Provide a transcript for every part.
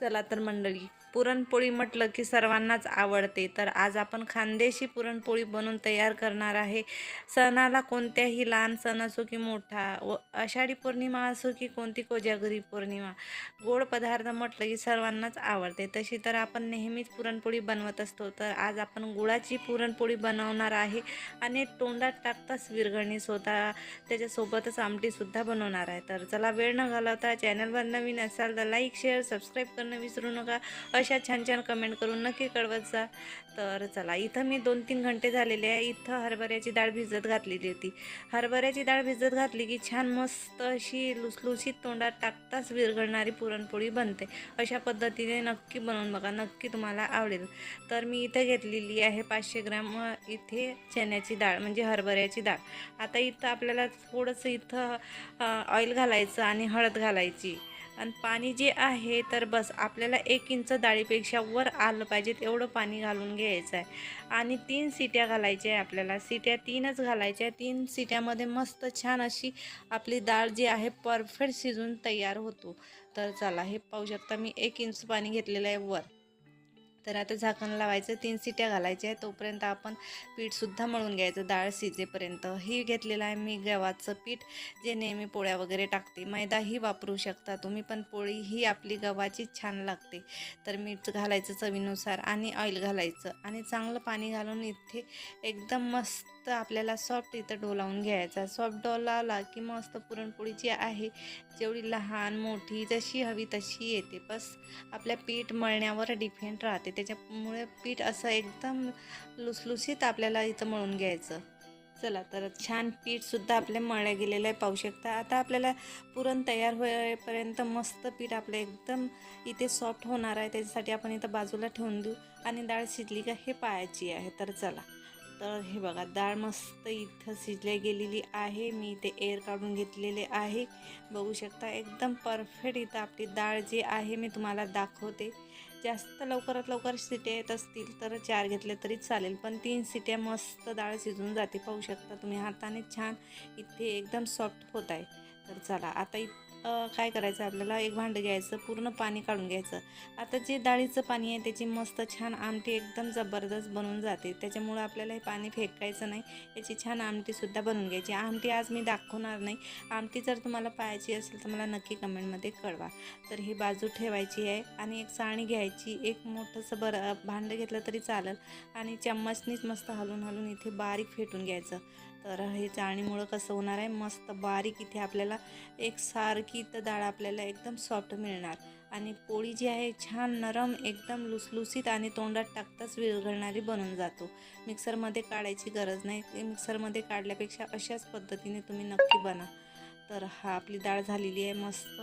चला तर मंडळी. पुरणपोळी म्हटलं की सर्वांनाच आवडते. तर आज आपण खानदेशी पुरणपोळी बनवून तयार करणार आहे. सणाला कोणत्याही लहान सण असो की मोठा व आषाढी पौर्णिमा असो की कोणती कोजागरी पौर्णिमा गोड पदार्थ म्हटलं की सर्वांनाच आवडते. तशी तर आपण नेहमीच पुरणपोळी बनवत असतो. तर आज आपण गुळाची पुरणपोळी बनवणार आहे आणि तोंडात टाकताच विरघळणी स्वतः त्याच्यासोबतच आमटीसुद्धा बनवणार आहे. तर चला वेळ न घालवता चॅनलवर नवीन असाल तर लाईक शेअर सबस्क्राईब करणं विसरू नका. अशा छान छान कमेंट करून नक्की कळवत जा. तर चला इथं मी दोन तीन घंटे झालेले आहे. इथं हरभऱ्याची डाळ भिजत घातलेली होती. हरभऱ्याची डाळ भिजत घातली की छान मस्त अशी लुसलुसीत तोंडात टाकताच विरघळणारी पुरणपोळी बनते. अशा पद्धतीने नक्की बनवून बघा नक्की तुम्हाला आवडेल. तर मी इथं घेतलेली आहे पाचशे ग्राम इथे चण्याची डाळ म्हणजे हरभऱ्याची डाळ. आता इथं आपल्याला थोडंसं इथं ऑइल घालायचं आणि हळद घालायची. आणि पाणी जे आहे तर बस आपल्याला एक इंच डाळीपेक्षा वर आलं पाहिजे तेवढं पाणी घालून घ्यायचं आहे आणि तीन सिट्या घालायच्या आहे आपल्याला. सिट्या तीनच घालायच्या आहे तीन सिट्यामध्ये मस्त छान अशी आपली डाळ जी आहे परफेक्ट शिजून तयार होतो. तर चला हे पाहू शकता मी एक इंच पाणी घेतलेलं आहे वर. तर आता झाकण लावायचं तीन सिट्या घालायच्या आहे तोपर्यंत आपण पीठसुद्धा मळून घ्यायचं डाळ शिजेपर्यंत. ही घेतलेलं आहे मी गव्हाचं पीठ जे नेहमी पोळ्या वगैरे टाकते. मैदाही वापरू शकता तुम्ही पण पोळी ही आपली गव्हाचीच छान लागते. तर मीठ घालायचं चवीनुसार आणि ऑइल घालायचं. आणि चांगलं पाणी घालून इथे एकदम मस्त आपल्याला सॉफ्ट इथं डोलावून घ्यायचा. सॉफ्ट डोलावला की मस्त पुरणपोळी जी आहे जेवढी लहान मोठी जशी हवी तशी येते. बस आपल्या पीठ मळण्यावर डिपेंड राहते. त्याच्यामुळे पीठ असं एकदम लुसलुसीत आपल्याला इथं मळून घ्यायचं. चला तर छान पीठसुद्धा आपले मळल्या गेलेलं आहे पाहू शकता. आता आपल्याला पुरण तयार होईपर्यंत मस्त पीठ आपलं एकदम इथे सॉफ्ट होणार आहे. त्याच्यासाठी आपण इथं बाजूला ठेवून देऊ. आणि डाळ शिजली का हे पाहायची आहे. तर चला. तर हे बघा डाळ मस्त इथं शिजल्या गेलेली आहे. मी इथे एअर काढून घेतलेले आहे. बघू शकता एकदम परफेक्ट इथं आपली डाळ जी आहे मी तुम्हाला दाखवते. जास्त लवकरात लवकर सिट्या येत असतील तर चार घेतले तरी चालेल पण तीन सिट्या मस्त डाळ शिजून जाते. पाहू शकता तुम्ही हाताने छान इथे एकदम सॉफ्ट होत आहे. तर चला आता इ काय करायचं आपल्याला? एक भांडं घ्यायचं पूर्ण पाणी काढून घ्यायचं. आता जे डाळीचं पाणी आहे त्याची मस्त छान आमटी एकदम जबरदस्त बनून जाते. त्याच्यामुळं आपल्याला हे पाणी फेकायचं नाही. याची छान आमटीसुद्धा बनवून घ्यायची. आमटी आज मी दाखवणार नाही. आमटी जर तुम्हाला पाहायची असेल तर मला नक्की कमेंटमध्ये कळवा. तर ही बाजू ठेवायची आहे आणि एक चाळणी घ्यायची. एक मोठंसं बरं भांडं घेतलं तरी चालेल. आणि चम्मचनीच मस्त हलून हलून इथे बारीक फेटून घ्यायचं. तर हे चाळणीमुळं कसं होणार आहे? मस्त बारीक इथे आपल्याला एक सारखी इथं डाळ आपल्याला एकदम सॉफ्ट मिळणार. आणि पोळी जी आहे छान नरम एकदम लुसलुसीत आणि तोंडात टाकताच विरघळणारी बनून जातो. मिक्सरमध्ये काढायची गरज नाही. ते मिक्सरमध्ये काढल्यापेक्षा अशाच पद्धतीने तुम्ही नक्की बना. तर हा आपली डाळ झालेली आहे मस्त.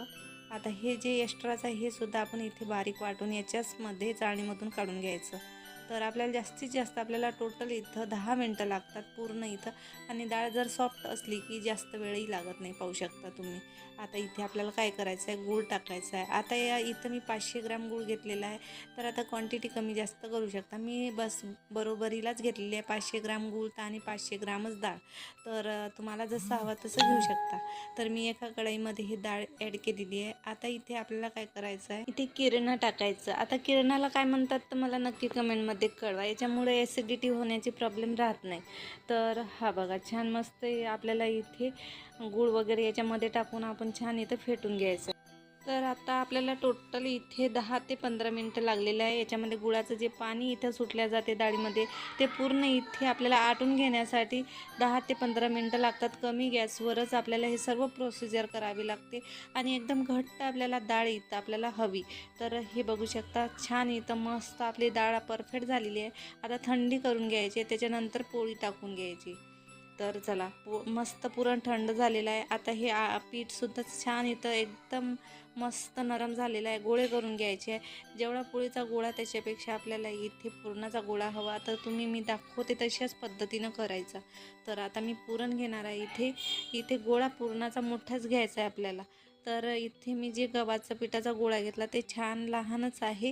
आता हे जे एक्स्ट्राचं आहे हे सुद्धा आपण इथे बारीक वाटून याच्याचमध्ये चाळणीमधून काढून घ्यायचं. तर आपल्याला जास्तीत जास्त आपल्याला टोटल इथं दहा मिनटं लागतात पूर्ण इथं. आणि डाळ जर सॉफ्ट असली की जास्त वेळही लागत नाही पाहू शकता तुम्ही. आता इथे आपल्याला काय करायचं आहे गूळ टाकायचा आहे आता या इथं मी पाचशे ग्राम गूळ घेतलेला आहे. तर आता क्वांटिटी कमी जास्त करू शकता. मी बस बरोबरीलाच घेतलेली आहे पाचशे ग्राम गूळ तर आणि पाचशे ग्रामच डाळ. तर तुम्हाला जसं हवं तसं घेऊ शकता. तर मी एका कढईमध्ये ही डाळ ॲड केलेली आहे. आता इथे आपल्याला काय करायचं आहे इथे किरणं टाकायचं. आता किरणाला काय म्हणतात तर मला नक्की कमेंटमध्ये कळवा. याच्यामुळे ॲसिडिटी होण्याची प्रॉब्लेम राहत नाही. तर हा बघा छान मस्त आपल्याला इथे गूळ वगैरे याच्यामध्ये टाकून आपण छान इथं फेटून घ्यायचं. तर आता आपल्याला टोटल इथे दहा ते पंधरा मिनटं लागलेलं आहे. याच्यामध्ये गुळाचं जे पाणी इथं सुटल्या जाते डाळीमध्ये ते पूर्ण इथे आपल्याला आटून घेण्यासाठी दहा ते पंधरा मिनटं लागतात. कमी गॅसवरच आपल्याला हे सर्व प्रोसिजर करावी लागते. आणि एकदम घट्ट आपल्याला डाळ इथं आपल्याला हवी. तर हे बघू शकता छान इथं मस्त आपली डाळ परफेक्ट झालेली आहे. आता थंडी करून घ्यायची त्याच्यानंतर पोळी टाकून घ्यायची. तर चला पु मस्त पुरण थंड झालेलं आहे. आता हे आ पीठसुद्धा छान इथं एकदम मस्त नरम झालेला आहे. गोळे करून घ्यायचे आहे. जेवढा पोळीचा गोळा त्याच्यापेक्षा आपल्याला इथे पुरणाचा गोळा हवा. तर तुम्ही मी दाखवते तशाच पद्धतीनं करायचा. तर आता मी पुरण घेणार आहे इथे. इथे गोळा पुरणाचा मोठाच घ्यायचा आहे आपल्याला. तर इथे मी जे गव्हाचा पिठाचा गोळा घेतला ते छान लहानच आहे.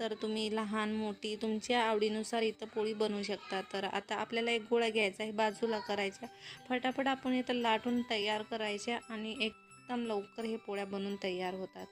तर तुम्ही लहान मोठी तुमच्या आवडीनुसार इथं पोळी बनवू शकता. तर आता आपल्याला एक गोळा घ्यायचा आहे बाजूला करायचा. फटाफट आपण इथं लाटून तयार करायच्या आणि एकदम लवकर हे पोळ्या बनवून तयार होतात.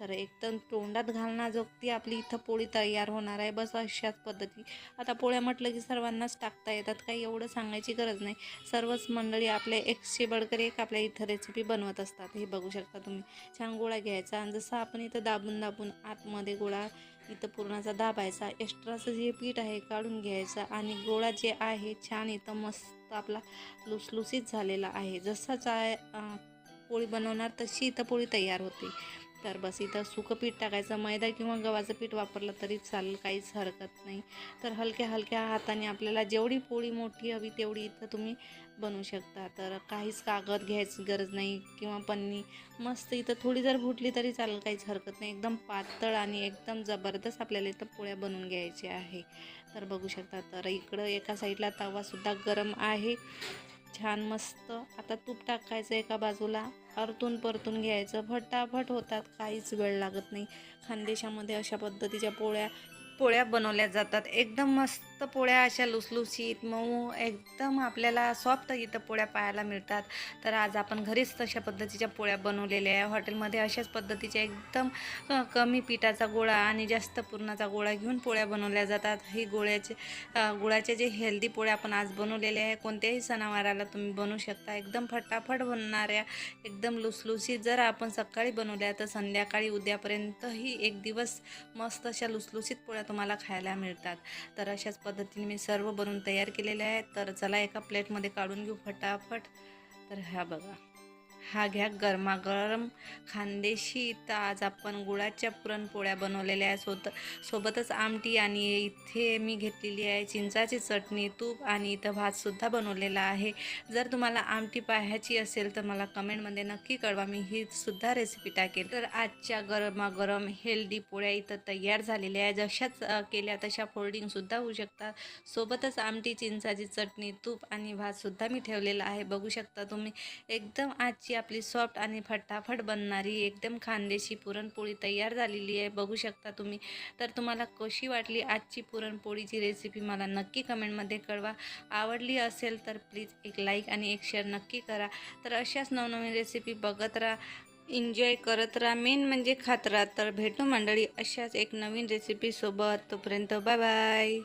तर एकदम तोंडात घालण्याजोगती आपली इथं पोळी तयार होणार आहे बस अशाच पद्धती. आता पोळ्या म्हटलं की सर्वांनाच टाकता येतात काही एवढं सांगायची गरज नाही. सर्वच मंडळी आपल्या एकशे बडकर एक आपल्या इथं रेसिपी बनवत असतात हे बघू शकता तुम्ही. छान गोळा घ्यायचा आणि जसं आपण इथं दाबून दाबून आतमध्ये गोळा इथं पुरणाचा दाबायचा एक्स्ट्राचं जे पीठ आहे काढून घ्यायचं आणि गोळा जे आहे छान इथं मस्त आपला लुसलुसीत झालेला आहे. जसाच चा पोळी बनवणार तशी इथं पोळी तयार होते. तर बस इथं सुकं पीठ टाकायचं मैदा किंवा गव्हाचं पीठ वापरलं तरी चालेल काहीच हरकत नाही. तर हलक्या हलक्या हाताने आपल्याला जेवढी पोळी मोठी हवी तेवढी इथं तुम्ही बनवू शकता. तर काहीच कागद घ्यायची गरज नाही किंवा पन्नी मस्त इथं थोडी जर फुटली तरी चालेल काहीच हरकत नाही. एकदम पातळ आणि एकदम जबरदस्त आपल्याला इथं पोळ्या बनवून घ्यायच्या आहे. तर बघू शकता तर इकडं एका साईडला तवासुद्धा गरम आहे. छान मस्त. आता तूप टाकायचं एका बाजूला. परतून परतून घ्यायचं. फटाफट होतात. काहीच वेळ लागत नाही. खानदेशामध्ये अशा पद्धतीच्या पोळ्या पोळ्या बनवल्या जातात. एकदम मस्त पोळ्या अशा लुसलुसीत मऊ एकदम आपल्याला सॉफ्ट इथं पोळ्या पाहायला मिळतात. तर आज आपण घरीच तशा पद्धतीच्या पोळ्या बनवलेल्या आहे. हॉटेलमध्ये अशाच पद्धतीच्या एकदम कमी पिठाचा गोळा आणि जास्त पुरणाचा गोळा घेऊन पोळ्या बनवल्या जातात. ही गोळ्याचे गुळाचे जे हेल्दी पोळ्या आपण आज बनवलेल्या आहे कोणत्याही सणावाराला तुम्ही बनवू शकता. एकदम फटाफट बनणाऱ्या एकदम लुसलुसीत जर आपण सकाळी बनवल्या तर संध्याकाळी उद्यापर्यंतही एक दिवस मस्त अशा लुसलुसीत पोळ्या तुम्हाला खायला मिळतात. तर अशाच पद्धतीने मी सर्व बनवून तयार केलेले आहेत. तर चला एका प्लेटमध्ये काढून घेऊ फटाफट. तर ह्या बघा. हा घ्या गरमागरम खानदेशी तर आज आपण गुळाच्या पुरणपोळ्या बनवलेल्या आहे सोत सोबतच आमटी आणि इथे मी घेतलेली आहे चिंचाची चटणी तूप आणि इथं भातसुद्धा बनवलेला आहे. जर तुम्हाला आमटी पाहायची असेल तर मला कमेंटमध्ये नक्की कळवा. मी ही सुद्धा रेसिपी टाकेल. तर आजच्या गरमागरम हेल्दी पोळ्या इथं तयार झालेल्या आहे जशाच केल्या तशा फोल्डिंगसुद्धा होऊ शकतात. सोबतच आमटी चिंचाची चटणी तूप आणि भातसुद्धा मी ठेवलेला आहे. बघू शकता तुम्ही एकदम आजची आपली सॉफ्ट आणि फटाफट बनणारी एकदम खानदेशी पुरणपोळी तयार झालेली आहे. बघू शकता तुम्ही. तर तुम्हाला कशी वाटली आजची पुरणपोळीची रेसिपी मला नक्की कमेंटमध्ये कळवा. आवडली असेल तर प्लीज एक लाईक आणि एक शेअर नक्की करा. तर अशाच नवनवीन रेसिपी बघत राहा. एन्जॉय करत राहा. मेन म्हणजे खात राहा. तर भेटू मंडळी अशाच एक नवीन रेसिपीसोबत तोपर्यंत बाय बाय